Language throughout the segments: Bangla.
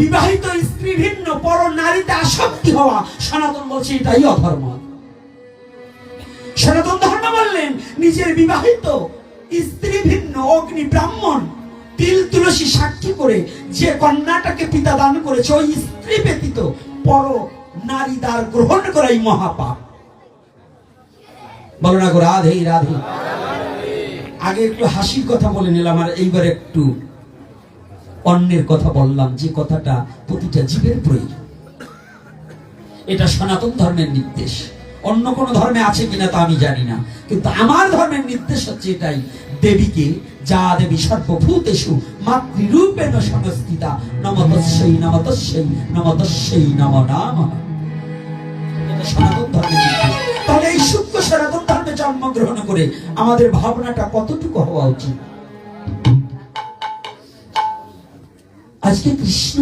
বিবাহিত স্ত্রী ভিন্ন, পর নারীতে আসক্তি হওয়া, সনাতন বলছে এটাই অধর্ম। সনাতন ধর্ম বললেন, নিজের বিবাহিত স্ত্রী ভিন্ন, অগ্নি ব্রাহ্মণ, তিল তুলসী সাক্ষী করে যে কন্যাটাকে পিতা দান করেছে, ওই স্ত্রী ব্যতীত পর নারী দ্বার গ্রহণ করাই মহাপাপ। বলো না গো, রাধে রাধে। আগে একটু হাসির কথা বলে নিলাম, আর এইবার একটু অন্যের কথা বললাম, যে কথাটা প্রতিটা জীবের প্রয়োজন। এটা সনাতন ধর্মের নির্দেশ। অন্য কোন ধর্মে আছে কিনা তা আমি জানি না। কিন্তু আমার ধর্মের নির্দেশ হচ্ছে এটাই, দেবীকে যা দেবী সর্বভূতেষু মাতৃরূপেণ সংস্থিতা নমতস্যই নমতস্যই নমতস্যই নম নাম। সনাতন ধর্মের নির্দেশ। তাহলে এই সূক্ষ্ম সনাতন ধর্মে জন্মগ্রহণ করে আমাদের ভাবনাটা কতটুকু হওয়া উচিত? আজকে কৃষ্ণ?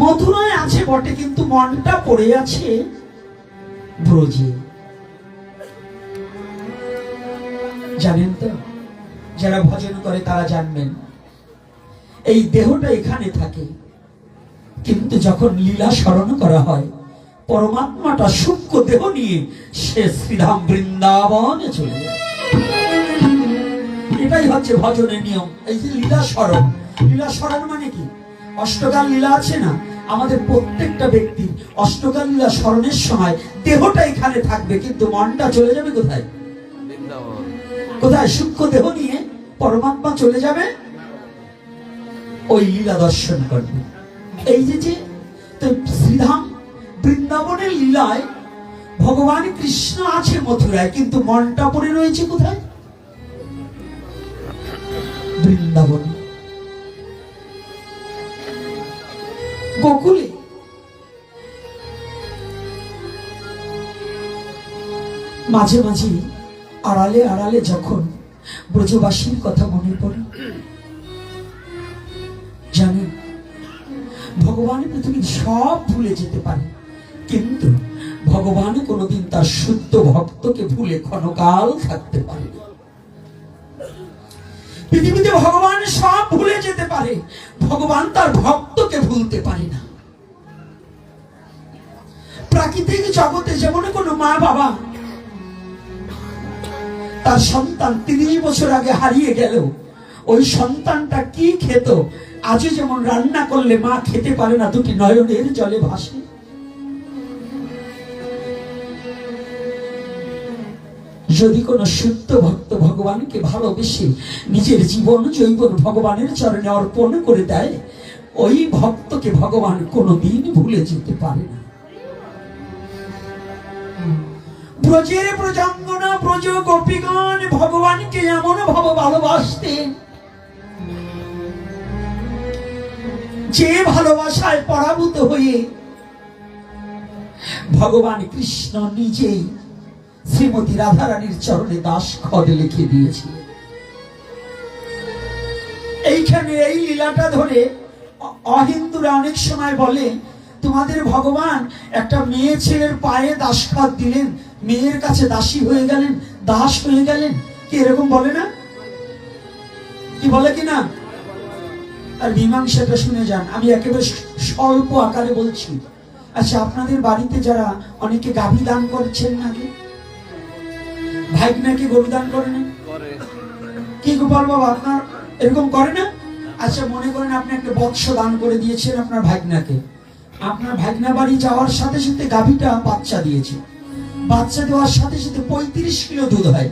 মথুরায় আছে বটে, কিন্তু মনটা পড়ে আছে ব্রজে। জানেন তো, যারা ভজন করে তারা জানবেন, এই দেহটা এখানে থাকে। কিন্তু যখন লীলা স্মরণ করা হয়, পরমাত্মাটা সূক্ষ্ম দেহ নিয়ে সে শ্রীধাম বৃন্দাবনে চলে যায়। এটাই হচ্ছে ভজনের নিয়ম। এই যে লীলা স্মরণ। লীলা স্মরণ মানে কি? অষ্টকাল লীলা আছে না? আমাদের প্রত্যেকটা ব্যক্তি অষ্টকাল লীলা স্মরণের সময় দেহটা এখানে থাকবে কিন্তু মনটা চলে যাবে কোথায়? কোথায়? সূক্ষ্ম দেহ নিয়ে পরমাত্মা চলে যাবে? ওই লীলা দর্শন করবে। এই যে যে তো শ্রীধাম বৃন্দাবনের লীলায় ভগবান কৃষ্ণ আছে মথুরায় কিন্তু মনটা পড়ে রয়েছে কোথায়? বৃন্দাবন গোকুলে মাঝে মাঝে আড়ালে আড়ালে যখন ব্রজবাসীর কথা মনে পড়ে, জানেন, ভগবান পৃথিবীর সব ভুলে যেতে পারে, কিন্তু ভগবান কোনোদিন তার শুদ্ধ ভক্তকে ভুলে ক্ষণকাল থাকতে পারে না। পৃথিবীতে ভগবান সব ভুলে যেতে পারে, ভগবান তার ভক্তকে ভুলতে পারে না। প্রাকৃতিক জগতে যেমন কোনো মা বাবা, তার সন্তান তিরিশ বছর আগে হারিয়ে গেল, ওই সন্তানটা কি খেত? আজও যেমন রান্না করলে মা খেতে পারে না, দুটি নয়নের জলে ভাসে। যদি কোনো শুদ্ধ ভক্ত ভগবানকে ভালোবেসে নিজের জীবন জৈবন ভগবানের চরণে অর্পণ করে দেয়, ওই ভক্তকে ভগবান কোনোদিন ভুলে যেতে পারে না। ব্রজের প্রজাঙ্গনা ব্রজ গোপীগণ ভগবানকে এমন ভাব ভালোবাসতেন যে ভালোবাসায় পরাভূত হয়ে ভগবান কৃষ্ণ নিজেই শ্রীমতী রাধারানীর চরণে দাস খদ লিখে দিয়েছিলেন এইখানে এই লীলাটা ধরে অহিন্দুরা অনেক সময় বলে, তোমাদের ভগবান একটা মেয়ে ছেলের পায়ে দাসখাত দিলেন, মেয়ের কাছে দাসী হয়ে গেলেন, দাস হয়ে গেলেন। কি এরকম বলে না? কি বলে কি না? আর মীমাংসাটা শুনে যান, আমি একেবারে স্বল্প আকারে বলছি। আচ্ছা আপনাদের বাড়িতে যারা অনেকে গাভী দান করছেন নাকি? ভাইগনাকে গরু দান করে না কি গোপাল বাবা আপনার এরকম করে না? আচ্ছা মনে করেন আপনি একটা বৎস দান করে দিয়েছেন আপনার ভাগনাকে। আপনার ভাগনা বাড়ি যাওয়ার সাথে সাথে গাভীটা বাচ্চা দিয়েছে। বাচ্চা দেওয়ার সাথে সাথে পঁয়ত্রিশ কিলো দুধ হয়।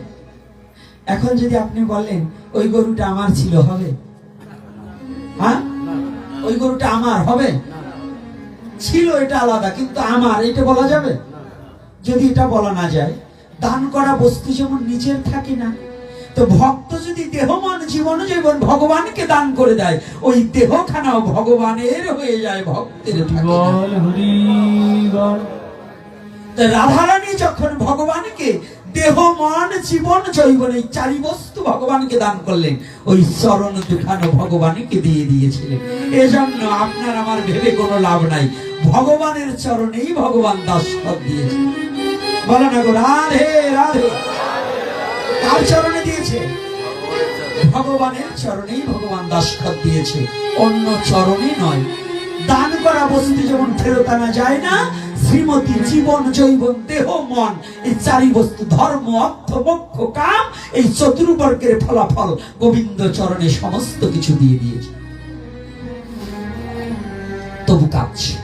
এখন যদি আপনি বলেন ওই গরুটা আমার ছিল হবে? হ্যাঁ? ওই গরুটা আমার হবে? ছিল এটা আলাদা কিন্তু আমার এটা বলা যাবে? যদি এটা বলা না যায় দান করা বস্তু যেমন নিজের থাকে না তো ভক্ত যদি দেহ মন জীবন জীবন ভগবানকে দান করে দেয় ওই দেহখানাও ভগবানের হয়ে যায় ভক্তের রাধারানী যখন ভগবানকে দেহ মন জীবন জৈবন এই চারি বস্তু ভগবানকে দান করলেন ওই চরণ দুখানো ভগবানকে দিয়ে দিয়েছিলেন। এজন্য আপনার আমার ভেবে কোনো লাভ নাই। ভগবানের চরণেই ভগবান দাসপদ দিয়েছে বলো রাধে রাধে। কার চরণে দিয়েছে? ভগবানের চরণেই ভগবান দাসখত দিয়েছে। অন্য চরণে নয়। দান করা বস্তু যেমন ফেরত আনা যায় না, শ্রীমতী জীবন জৈবন দেহ, মন, এই চারি বস্তু, ধর্ম, অর্থ, মোক্ষ, কাম, এই চতুর্বর্গের ফলাফল গোবিন্দ চরণে সমস্ত কিছু দিয়ে দিয়েছে। তবু কাঁদছে।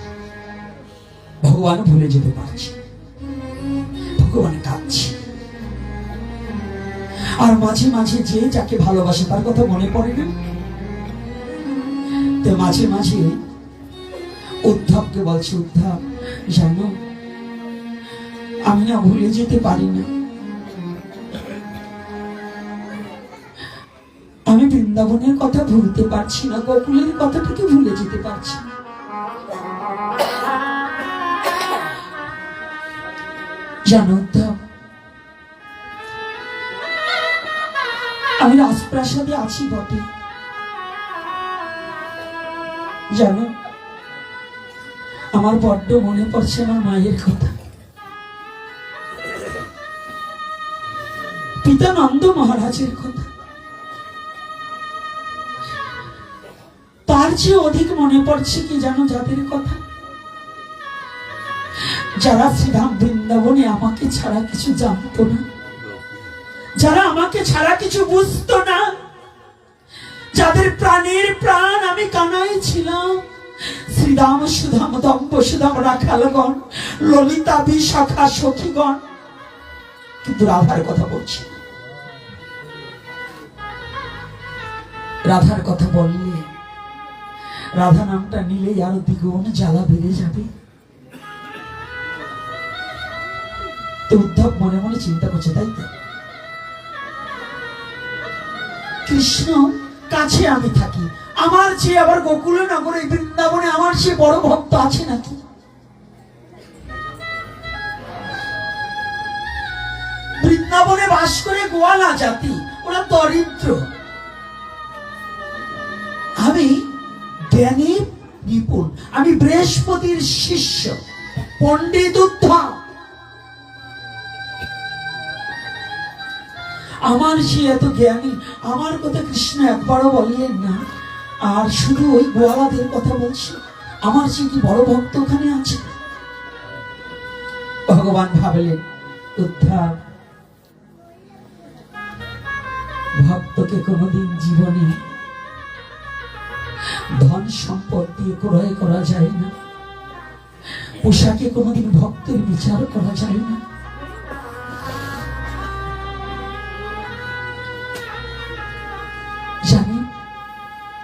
ভগবান ভুলে যেতে পারছে। ভগবান কাঁদছে আর মাঝে মাঝে যে যাকে ভালোবাসে, তার কথা মনে পড়ে না? তো মাঝে মাঝে উদ্ধবকে বলছে, উদ্ধব, জানো, আমি না ভুলে যেতে পারি না। আমি বৃন্দাবনের কথা ভুলতে পারছি না, গোকুলের কথাটাকে ভুলে যেতে পারছি না। জানো উদ্ধব আমি রাজপ্রাসাদে আছি বটে। জানো, আমার বড্ড মনে পড়ছে আমার মায়ের কথা। পিতানন্দ মহারাজের কথা। তার চেয়ে অধিক মনে পড়ছে কি জানো যাদের কথা? যারা শ্রীধাম বৃন্দাবনে আমাকে ছাড়া কিছু জানতো না, যারা আমাকে ছাড়া কিছু বুঝতো না, যাদের প্রাণের প্রাণ আমি কানাই ছিলাম, শ্রীরাম, সুধাম দম্ব সুধাম, রাখালগণ, ললিতা, বিশাখা, সখীগণ। কিন্তু রাধার কথা বলছি রাধার কথা বললে রাধা নামটা নিলেই আরও দ্বিগুণ জ্বালা বেড়ে যাবে। তো উদ্ধব মনে মনে চিন্তা করছে, তাই তো? কৃষ্ণ, কাছে আমি থাকি। আমার চেয়ে আবার গোকুলে নগরে বৃন্দাবনে আমার চেয়ে বড় ভক্ত আছে নাকি? বৃন্দাবনে বাস করে গোয়ালা জাতি ওরা দরিদ্র। আমি জ্ঞানী, নিপুণ। আমি বৃহস্পতির শিষ্য, পণ্ডিত উদ্ধব। আমার সে এত জ্ঞানী, আমার কথা কৃষ্ণ একবারও বললেন না। আর শুধু ওই গোয়ালাদের কথা বলছি, আমার সে কি বড় ভক্ত ওখানে আছে? ভগবান ভাবলেন, উদ্ধার। ভক্তকে কোনোদিন জীবনে ধন সম্পদ দিয়ে ক্রয় করা যায় না। পোশাকে কোনোদিন ভক্তের বিচার করা যায় না।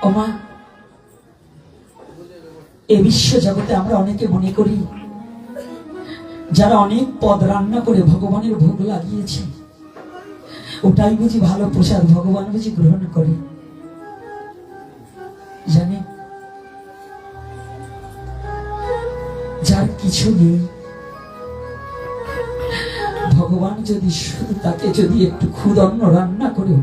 ওমা, এ বিশ্ব জগতে আমরা অনেকে মনে করি, যারা অনেক পদ রান্না করে ভগবানের ভোগ লাগিয়েছে। ওটাই বুঝি ভালো প্রসাদ ভগবান বুঝি গ্রহণ করে। জানি যার কিছু নেই যদি তাকে যদি একটু ক্ষুদন্ন রান্না করে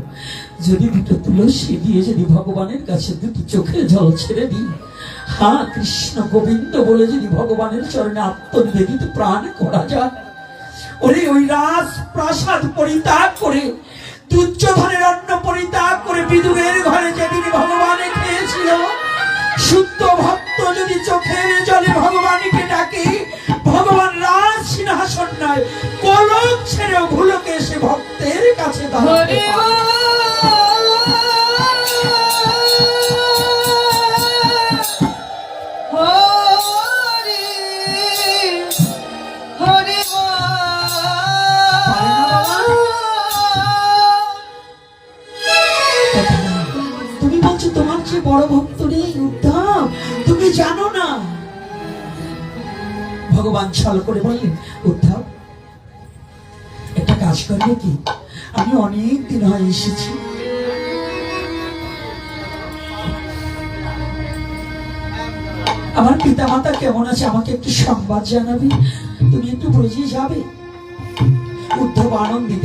যদি দুটো তুলসী দিয়ে যদি ভগবানের কাছে দুটি চোখের জল ছেড়ে দিই, হা কৃষ্ণ গোবিন্দ বলে যদি ভগবানের চরণে আত্মনিবেদিত প্রাণ করা যায়, ওরে ওই রাজ প্রাসাদ পরিত্যাগ করে, দুর্যোধনের অন্ন পরিত্যাগ করে বিদুরের ঘরে যেদিন ভগবানে খেয়েছিল, শুদ্ধ ভক্ত যদি চোখের জলে ভগবানকে ডাকে, ভগবান রাজ সিংহাসন নয় কলক ছেড়েও ভুলকে এসে ভক্তের কাছে দাঁড়াতে তোমার চেয়ে বড় ভক্ত নেই উদ্ধব। তুমি জানো না। ভগবান ছল করে বললেন করবে কি? আমি অনেক দিন হয় এসেছি। আমার পিতা মাতা কেমন আছে? আমাকে একটু সংবাদ জানাবি? তুমি একটু যাবে? উদ্ধব আনন্দিত।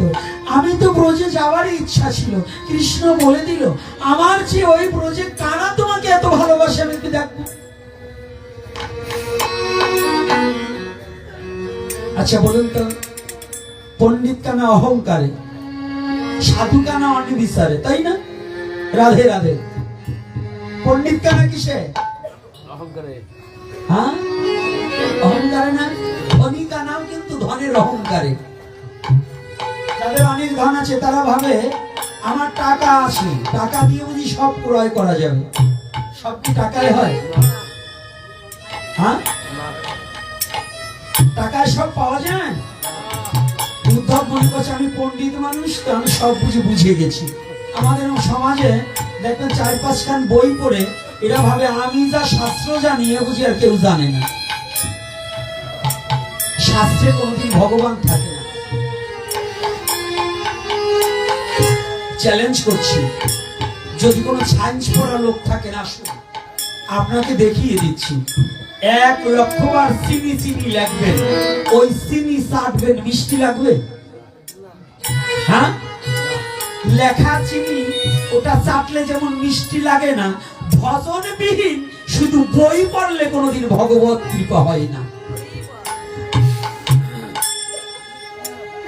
আমি তো ব্রজে যাওয়ারই ইচ্ছা ছিল। কৃষ্ণ বলে দিল, আমার যে ওই ব্রজে কারা তোমাকে এত ভালোবাসে আমি একটু দেখব। আচ্ছা বলুন তো। পণ্ডিত কানা অহংকারে সাধু কানা অনিবিচারে তাই না? রাধে রাধে। পণ্ডিত কেন কিসে? অহংকারে। হ্যাঁ? অহংকারে না? ধনিকা নাম কিন্তু ধনের অহংকারে। যাদের অনেক ধন আছে তারা ভাবে আমার টাকা আছে টাকা দিয়ে বুঝি সব ক্রয় করা যাবে। সব কি টাকায় হয়? হ্যাঁ? টাকায় সব পাওয়া যায়? উদ্ধব মনে করছে আমি পণ্ডিত মানুষ, তো আমি সব বুঝে বুঝিয়ে গেছি। আমাদের সমাজে দেখবেন চার পাঁচখান বই পড়ে, এরা ভাবে, আমি যা শাস্ত্র জানি, এ বুঝি আর কেউ জানে না। শাস্ত্রে কোনোদিন ভগবান থাকে না। চ্যালেঞ্জ করছি। যদি কোনো সায়েন্স পড়া লোক থাকে আসুন। আপনাকে দেখিয়ে দিচ্ছি। এক লক্ষ বার চিনি চিনি লাগবেন। ওই চিনি চাটবেন মিষ্টি লাগবে? হ্যাঁ? লেখা চিনি, ওটা চাটলে যেমন মিষ্টি লাগে না, ভজনবিহীন, শুধু বই পড়লে কোনোদিন ভগবত কৃপা হয় না।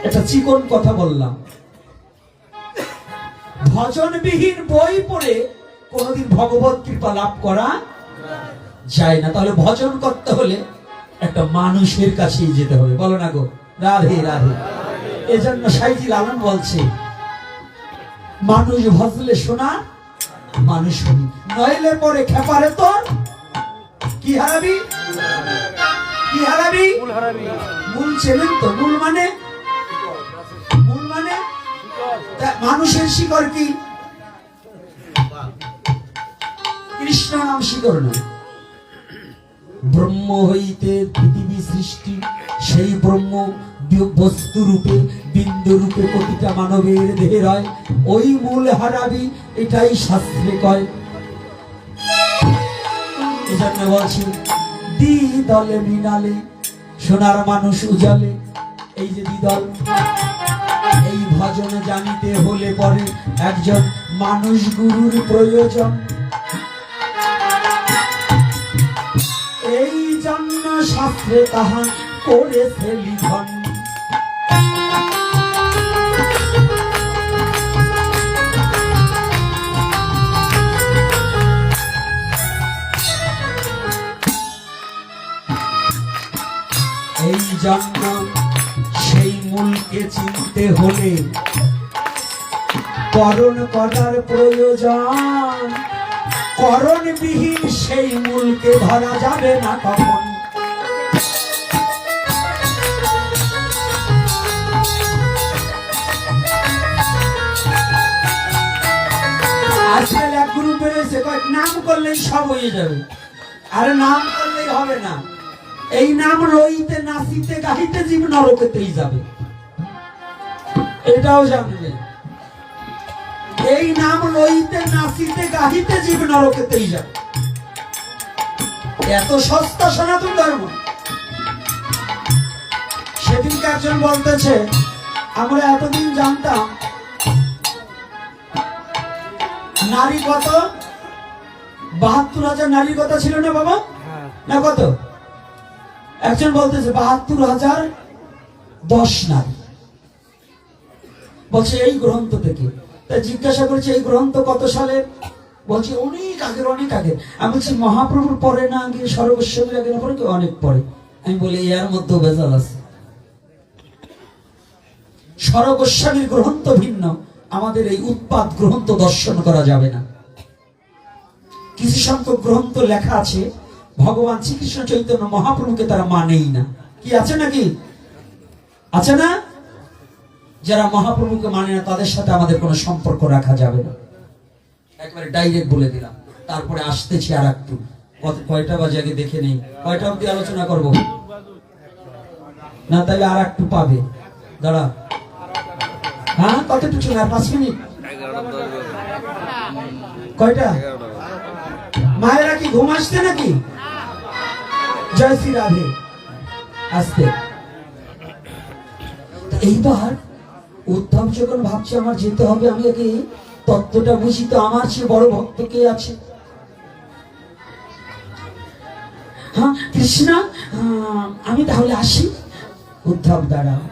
এটা চিকন কথা বললাম। ভজনবিহীন বই পড়ে কোনোদিন ভগবত কৃপা লাভ করা যায় না। তাহলে ভজন করতে হলে একটা মানুষের কাছেই যেতে হবে। বলো না গো। রাধে রাধে। এজন্য সাইজি লালন বলছে, মানুষ ভজলে শোনা, মানুষ শুনি। নইলে পরে খেপারে তোর কি হারাবি? কি হারাবি? মূল চেনেন তো। মূল মানে? মূল মানে? মানুষের শিকড় কি? কৃষ্ণ নাম শিকড় না ব্রহ্ম হইতে পৃথিবী সৃষ্টি, সেই ব্রহ্ম বস্তু রূপে, বিন্দু রূপে প্রতিটা মানবের দেহে রয়। ওই মূল হারাবি, এটাই শাস্ত্রে কয়। দলে মিনালে সোনার মানুষ উজালে। এই যে দ্বিদল, এই ভজন জানিতে হলে পরে একজন মানুষ গুরুর প্রয়োজন। এই জন্য শাস্ত্রে তাহা করেছে লিখন। এই জন্য সেই মূলকে চিনতে হলে করণ করার প্রয়োজন করণবিহীন সেই মূলকে ধরা যাবে না কখন? আজকাল এক গ্রুপ বেরোয়েছে নাম করলেই সব হয়ে যাবে। আরে নাম করলেই হবে না। এই নাম রইতে, নাচিতে, গাহিতে জীব নরকেতেই যাবে। এটাও জানবে। এই নাম লইতে নাচিতে গাহিতে জীব নরকেতেই যাবে। এত সস্তা সনাতন ধর্ম। সেদিনকে একজন বলতেছে আমরা এতদিন জানতাম নারী কত? বাহাত্তর হাজার নারীর কথা ছিল না বাবা? হ্যাঁ। না কত? একজন বলতেছে বাহাত্তর হাজার দশ নারী। বলছে এই গ্রন্থ থেকে জিজ্ঞাসা করেছে, এই গ্রন্থ কত সালে বলছে, অনেক আগের, অনেক আগে আমি বলছি, মহাপ্রভুর পরে না আগে সর্বস্বামীর আগে না পরে কেউ অনেক পরে? আমি বলি, এর মধ্যে বেজাল আছে। সরগোস্বামীর গ্রন্থ ভিন্ন। আমাদের এই উৎপাদ গ্রন্থ দর্শন করা যাবে না। কিছু সংখ্যক গ্রন্থ লেখা আছে, ভগবান শ্রীকৃষ্ণ চৈতন্য মহাপ্রভুকে তারা মানেই না। কি আছে নাকি? আছে না? যারা মহাপ্রভুকে মানে না, তাদের সাথে আমাদের কোনো সম্পর্ক রাখা যাবে না। একবারে ডাইরেক্ট বলে দিলাম। তারপরে আসতেছি আর একটু কয়টা বাজে আগে দেখে নেই কয়টা অব্দি আলোচনা করব? না, তাহলে আর একটু পাবে। দাঁড়া। হ্যাঁ কতটুকু ছিল আর পাঁচ মিনিট? কয়টা? মায়েরা কি ঘুম আসছে নাকি? জয় শ্রী রাধে। আসতে। এইবার উদ্ধব যখন ভাবছে আমার যেতে হবে, আমি আগে তত্ত্বটা বুঝি, তো আমার চেয়ে বড় ভক্ত কে আছে। হ্যাঁ কৃষ্ণ আমি তাহলে আসি। উদ্ধব দাঁড়াও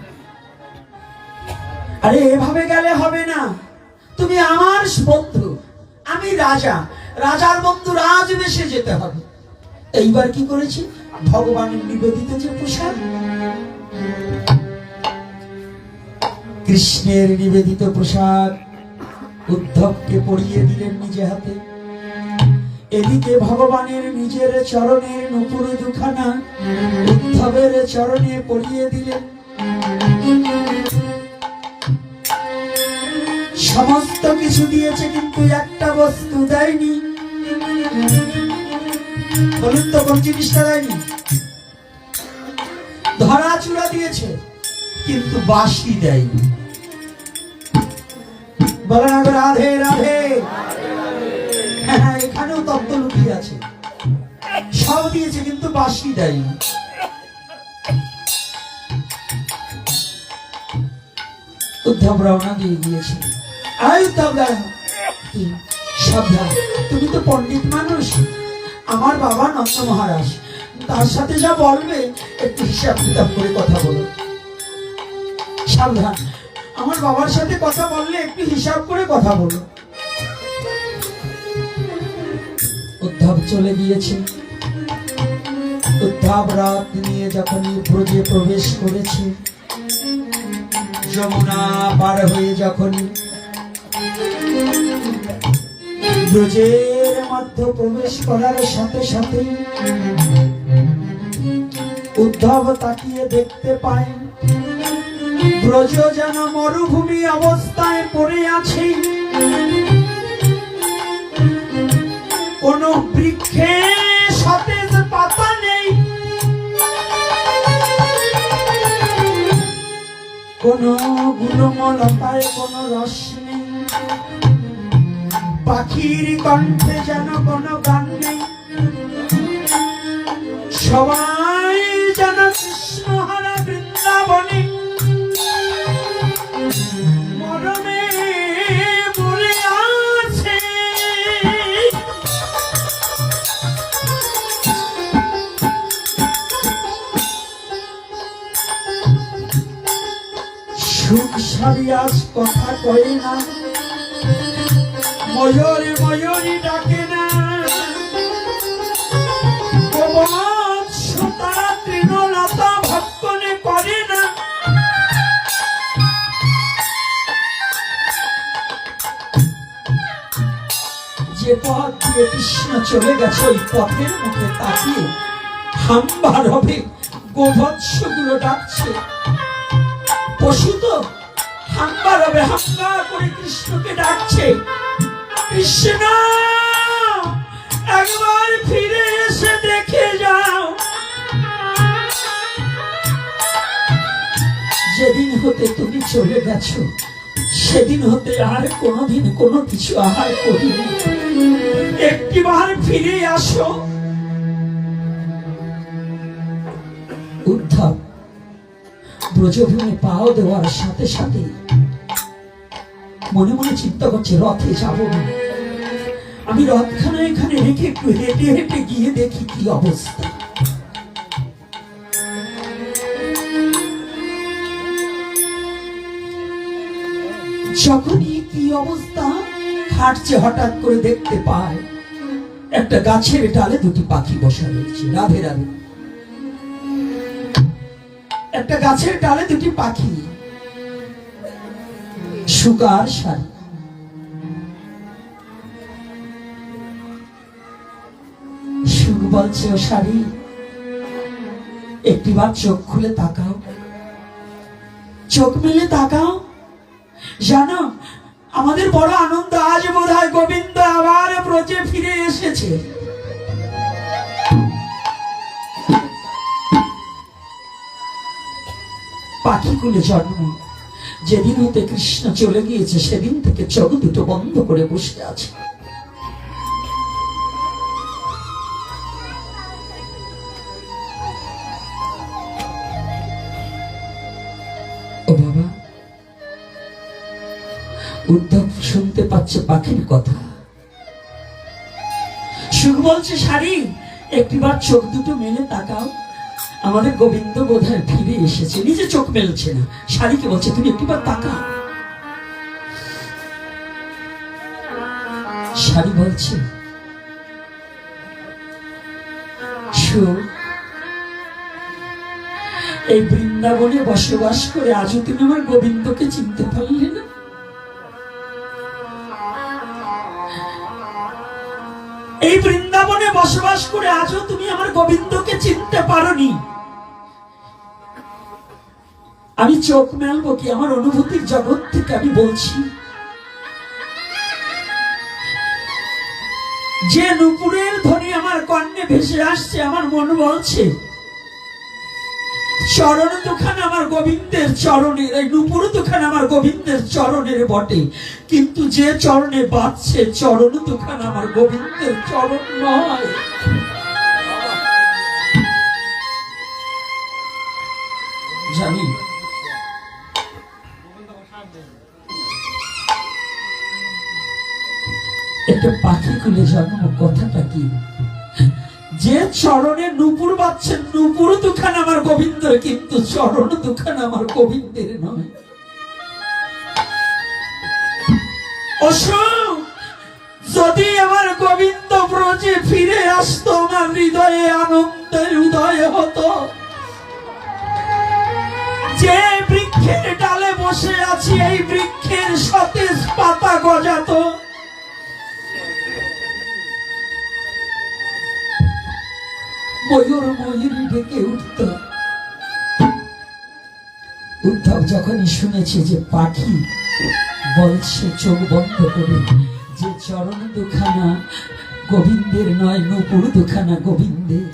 আরে, এভাবে গেলে হবে না। তুমি আমার বন্ধু, আমি রাজা। রাজার বন্ধু রাজবেশে যেতে হবে। এইবার কি করেছি? ভগবানের নিবেদিত যে প্রসাদ কৃষ্ণের নিবেদিত প্রসাদ উদ্ধবকে পরিয়ে দিলেন নিজে হাতে। এদিকে ভগবানের নিজের চরণের নুপুর দুখানা উদ্ধবের চরণে পরিয়ে দিলেন। সমস্ত কিছু দিয়েছে কিন্তু একটা বস্তু দেয়নি। বলুন তো কোন জিনিসটা দেয়নি? ধরা চূড়া দিয়েছে। কিন্তু বাসি আগে রাধে রাধে। হ্যাঁ এখানেও তত্ত্ব লুকিয়ে আছে। সব দিয়েছে কিন্তু বাসি দেয়নি। উদ্ধব রওনা দিয়ে সাবধান। তুমি তো পণ্ডিত মানুষ। আমার বাবা নন্দ মহারাজ। তার সাথে যা বলবে, একটু হিসাব কিতাব করে কথা বলো। সাবধান। আমার বাবার সাথে কথা বললে একটু হিসাব করে কথা বলো। উদ্ধব চলে গিয়েছে। উদ্ধব রাত নিয়ে যখনই ব্রজে প্রবেশ করেছে, যমুনা পার হয়ে যখন ব্রজের মধ্যে প্রবেশ করার সাথে সাথে উদ্ধব তাকিয়ে দেখতে পায় ব্রজ যেন মরুভূমি অবস্থায় পড়ে আছে। কোন বৃক্ষে সতেজ পাতা নেই। কোন গুলমলতায় কোন রস নেই। পাখির কণ্ঠে যেন কোনো গান নেই। সবাই সুখ সারিয়াস কথা কয় না। ময়ূরী ময়ূরী ডাকে না। যে পথ দিয়ে কৃষ্ণ চলে গেছে, ওই পথের মুখে তাকিয়ে হাম্বার হবে। গোবৎসগুলো ডাকছে। পশু তো। হাম্বার হবে হাম্বার করে কৃষ্ণকে ডাকছে। একবার ফিরে এসে দেখে যাও। যেদিন হতে তুমি চলে গেছো, সেদিন হতে আর কোনোদিন কোনো কিছু আহার করিনি। একটিবার ফিরে আসো। উদ্ধব ব্রজভূমে পাও দেওয়ার সাথে সাথে মনে মনে চিন্তা করছে, রথে যাব না। আমি রথখানা এখানে রেখে একটু হেঁটে হেঁটে গিয়ে দেখি কি অবস্থা। যখনই কি অবস্থা হাঁটছে হঠাৎ করে দেখতে পায়, একটা গাছের ডালে দুটি পাখি বসা রয়েছে, রাধে রাধে। একটা গাছের ডালে দুটি পাখি। সুগার শাড়ি সুখ বলছে ও শাড়ি একটিবার চোখ খুলে তাকাও। চোখ মেলে তাকাও। জানো, আমাদের বড় আনন্দ আজ বোধ হয় গোবিন্দ আবার ব্রজে ফিরে এসেছে। পাখিগুলো জন্ম যেদিন হতে কৃষ্ণ চলে গিয়েছে, সেদিন থেকে চোখ দুটো বন্ধ করে বসে আছে। উদ্ধব শুনতে পাচ্ছে পাখির কথা। সুখ বলছে, শাড়ি, একটিবার চোখ দুটো মেলে তাকাও। আমাদের গোবিন্দ বোধহয় ফিরে এসেছে। নিজে চোখ মেলছে না। শাড়িকে বলছে, তুমি একটিবার তাকাও। শাড়ি বলছে এই বৃন্দাবনে বসবাস করে আজও তুমি আমার গোবিন্দকে চিনতে পারলে না? এই বৃন্দাবনে বসবাস করে আজও তুমি আমার গোবিন্দকে চিনতে পারোনি। আমি চোখ মেলবো কি আমার অনুভূতির জগৎ থেকে আমি বলছি, যে নুপুরের ধ্বনি আমার কর্ণে ভেসে আসছে, আমার মন বলছে চরণ দুখান আমার গোবিন্দের চরণের এই নুপুর দুখান আমার গোবিন্দের চরণের বটে। কিন্তু যে চরণে বাজছে চরণ দুখান আমার গোবিন্দের চরণ নয়। জানি। একটা পাখি খুলে জন্ম কথাটা কি? যে চরণে নুপুর বাচ্চেন নুপুর দুখান আমার গোবিন্দের, কিন্তু চরণ দুখান আমার গোবিন্দের নয়। যদি আমার গোবিন্দ ব্রজে ফিরে আসতো, আমার হৃদয়ে আনন্দের উদয় হতো। যে বৃক্ষের ডালে বসে আছি, এই বৃক্ষের সতেজ পাতা গজাতো। ময়ূর ময়ূরী ডেকে উঠত। উদ্ধব যখনই শুনেছে যে পাখি বলছে চোখ বন্ধ করে, যে চরণ দুখানা গোবিন্দের নয়, নুপুর দুখানা গোবিন্দের।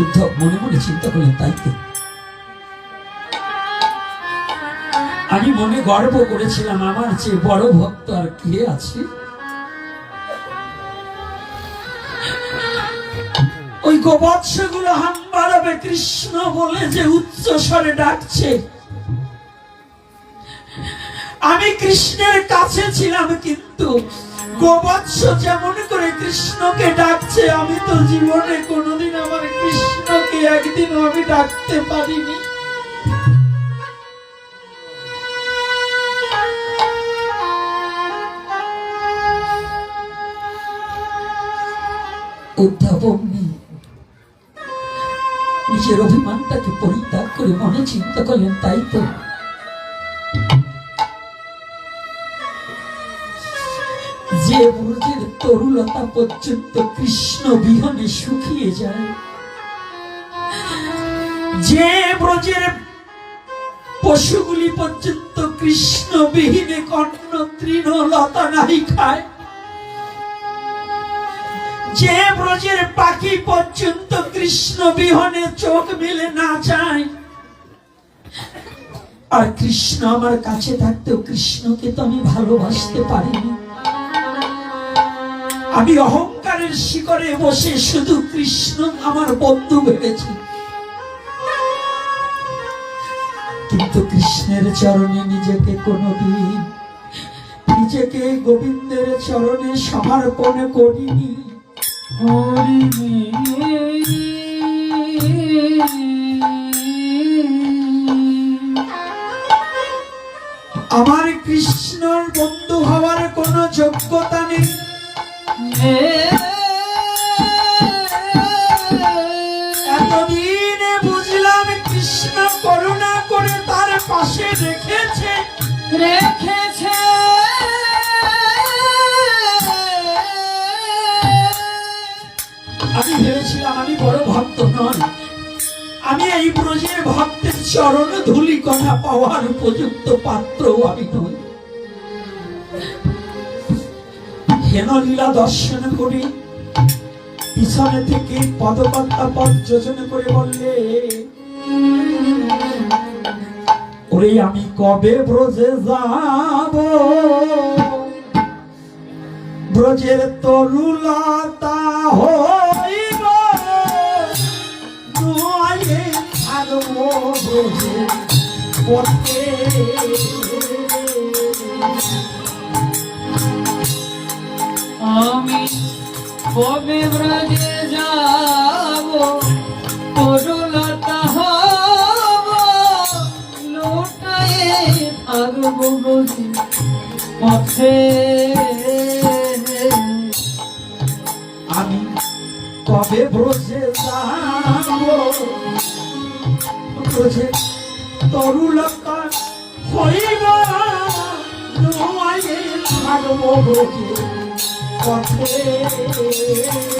উদ্ধব মনে মনে চিন্তা করলেন তাই তো। আমি মনে গর্ব করেছিলাম, আমার চেয়ে বড় ভক্ত আর কে আছে? ওই গোবৎস গুলো হাম্বারাবে কৃষ্ণ বলে যে উচ্চ স্বরে ডাকছে। আমি কৃষ্ণের কাছে ছিলাম কিন্তু গোবৎস যেমন করে কৃষ্ণকে ডাকছে, আমি তো জীবনে কোনোদিন আমার কৃষ্ণকে একদিন আমি ডাকতে পারিনি। উদ্ধাবন নেই নিজের অভিমানটাকে পরিত্যাগ করে মনে চিন্তা করলেন, তাই তো? যে ব্রজের তরুলতা পর্যন্ত কৃষ্ণ বিহনে শুকিয়ে যায়, যে ব্রজের পশুগুলি পর্যন্ত কৃষ্ণ বিহীনে কর্ণ তৃণ লতা নাহি খায় যে ব্রজের পাখি পর্যন্ত কৃষ্ণ বিহনে চোখ মেলে না যায়। আর কৃষ্ণ আমার কাছে থাকতেও কৃষ্ণকে তো আমি ভালোবাসতে পারিনি। আমি অহংকারের শিকরে বসে শুধু কৃষ্ণ আমার বন্ধু ভেবেছি। কিন্তু কৃষ্ণের চরণে নিজেকে কোনোদিন, নিজেকে গোবিন্দের চরণে সমর্পণ করিনি। আমার কৃষ্ণর বন্ধু হওয়ার কোনো যোগ্যতা নেই। এতদিন বুঝলাম কৃষ্ণ করুণা করে তার পাশে রেখেছে। রেখেছে। আমি বড় ভক্ত নয় আমি এই ব্রজের ভক্তের চরণ ধুলি কণা পাওয়ার উপযুক্ত পাত্র আমি নই। হেন লীলা দর্শন করে। পিছনে থেকে পদকর্তা পদ করে বললে, ওরে আমি কবে ব্রজে যাব? ব্রজের তরুলতা হইব পথে আমি কবে ব্রজে যাব? তরুলতা হব। লোটায় পারব বুঝি পথে। আমি কবে ব্রজে যাব? ব্রজে তরুলতা হইব নয় ব্রজে পথে